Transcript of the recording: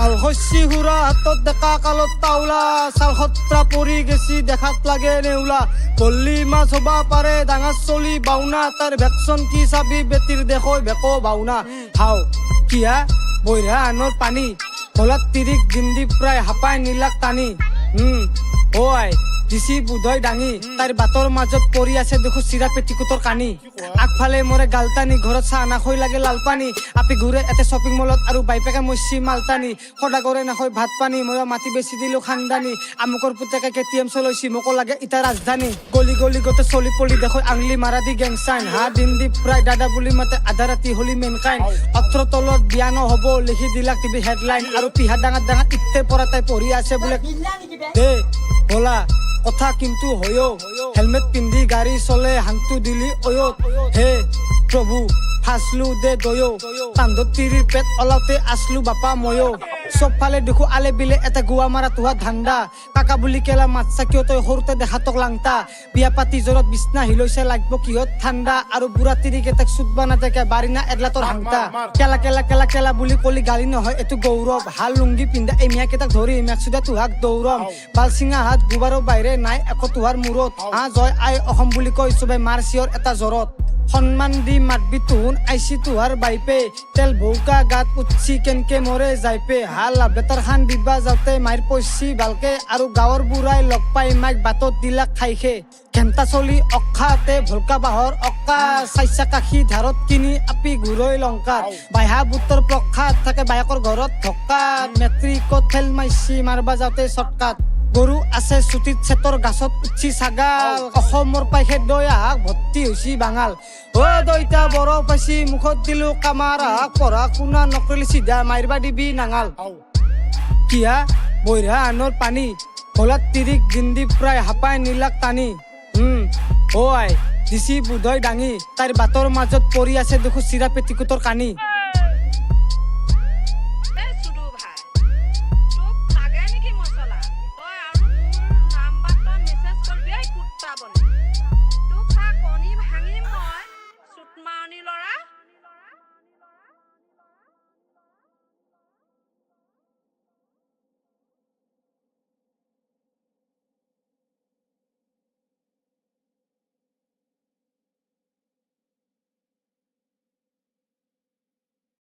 পালশস্যি হুরা, হাতত ডেকা কালত তাওলা, চাল সত্ৰা পৰি গেছি দেখাত লাগে নেউলা পল্লী মাছ হবা পাৰে ডাঙৰ চলি বাউনা তাৰ ভেকচন কি চাবি বেটিৰ দেখৈ ভেকো বাউনা হাও কিয়া বৈৰা আনৰ পানী। কলাত তিৰিক জিন্দি প্ৰায় হাপাই নীলাক টানি। উম, অ দিছি বুধই দাঙি তাইৰ বাটৰ মাজত পৰি আছে দেখো চিৰা পেটিকুটৰ কানি। আগফালে মৰে গালটানি, ঘৰত চাহ নাখৈ লাগে লাল পানী আপি ঘূৰে এতে শ্বপিং মলত আৰু বাইপেকে মচি মালটানি। সদাগৰে নাখৈ ভাত পানী, ময়ো মাটি বেচি দিলো খানদানি আমুকৰ পুতেকে কে টি এম চলৈছি মোকো লাগে ইটা ৰাজধানী। গলি গলি গোটেই চলি পলি দেখৈ আংলি মাৰা দি গেং চাইন হা, দিন দি প্ৰায় দাদা বুলি মাতে আধা ৰাতি হলি মেন কাইন অত্ৰ তলত বিয়া নহ'ব, লিখি দিলাক টিভি হেডলাইন। আৰু পিহা ডাঙৰ ডাঙৰ ইতে পৰা তাই পঢ়ি আছে বোলে, দে, বলা। কথা কিন্তু হয়ো হেলমেট পিন্ধি গাড়ী চলে হাংটো দিলি অয়ত হে প্ৰভু। ফাঁচলো দে দয়ো। কান্ধত তিৰিৰ পেট ওলাওতে আছলো বাপা ময়ো। চবফালে দেখো আলে বিলে এটা গোৱা মাৰা তোহা ধান্দা। কাকা বুলি কেলা মাতছা কিয় তই সৰুতে দেখাতক লাংটা বিয়া পাতি জ্বৰত বিছনা হিলৈছে লাগব কিহত ঠাণ্ডা। আৰু বুঢ়া তিৰিকেইটাক চুটবা নাথাকে বাৰিনা এডলাতৰ হাংটা কেলা কেলা কেলা কেলা বুলি কলি গালি নহয় এইটো গৌৰৱ। হাল লুংগি পিন্ধা এই মিয়াকেইটাক ধৰি মেক্সুদা তোহাক দৌৰম বালচিঙা হাত গুবাৰৰ বাহিৰে নাই একো তোহাৰ মূৰত। হা জয় আই অসম বুলি কৈ চবে মাৰ চিঞৰ এটা জ্বৰত সন্মান দি মাতবি তুহুন আইছি তোহাৰ বাইপে। তেল ভৌকা গাত উঠছি কেনকে মৰে যাইপে। হাল বেটাৰ খান দিবা যাওঁতে মাইৰ পইছি ভালকে আৰু গাঁৱৰ বুঢ়াই লগ পাই মাইক বাটত দিলাক খাইখে। ঘেন্টা চলি অখাতে ভলকা বাঁহৰ অক্কা চাইছা কাশী ধাৰত কিনি আপি ঘূৰৈ লংকাত। বাইহা বুটৰ প্ৰসাদ থাকে বায়েকৰ ঘৰত ধক্কাত। মেট্ৰিকত ফেল মাইছি, মাৰবা যাওঁতে চটকাত। গৰু আছে চুটিত চেতৰ গাছত উঠছি ছাগাল। অসমৰ পাই খেদৈ আহাক ভৰ্তি হৈছি বাঙাল। অ দইতা বৰ পাইছি মুখত দিলো কামাৰ আহাক পঢ়া শুনা নকৰিলি চিধা মাৰিবা দিবি নাঙাল। কিয়া? বৈৰা আনৰ পানী। কলাত তিৰিক জিন্দি প্ৰায় হাপাই নীলাক টানি। উম অ আই দিছি বুধই দাঙি। তাইৰ বাটৰ মাজত পৰি আছে দেখো চিৰা পেটিকুটৰ কানি। মামনি লৰা